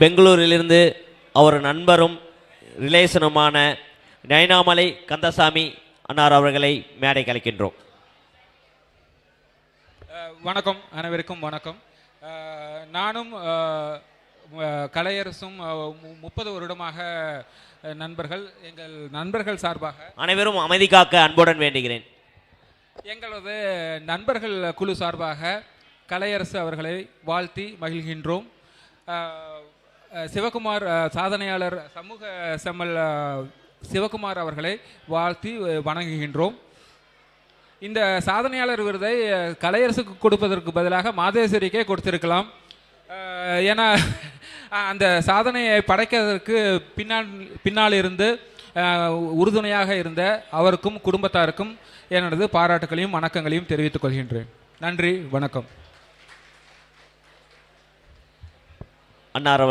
பெங்களூரிலிருந்து அவர் நண்பரும் ரிலேஷனுமான நைனாமலை கந்தசாமி அன்னார் அவர்களை மேடை கலைக்கின்றோம் வணக்கம் அனைவருக்கும் வணக்கம். நானும் கலையரசும் முப்பது வருடமாக நண்பர்கள் எங்கள் நண்பர்கள் சார்பாக அனைவரும் அமைதி காக்க அன்புடன் வேண்டுகிறேன். எங்களது நண்பர்கள் குழு சார்பாக கலையரசு அவர்களை வாழ்த்தி மகிழ்கின்றோம். சிவகுமார் சாதனையாளர் சமூக செம்மல் சிவகுமார் அவர்களை வாழ்த்தி வணங்குகின்றோம். இந்த சாதனையாளர் விருதை கலையரசுக்கு கொடுப்பதற்கு பதிலாக மாதேஸ்வரிக்கே கொடுத்திருக்கலாம். ஏன்னா அந்த சாதனையை படைக்கிறதற்கு பின்னால் பின்னால் இருந்து உறுதுணையாக இருந்த அவருக்கும் குடும்பத்தாருக்கும் எனது பாராட்டுகளையும் வணக்கங்களையும் தெரிவித்துக் கொள்கின்றேன். நன்றி வணக்கம். அன்னார்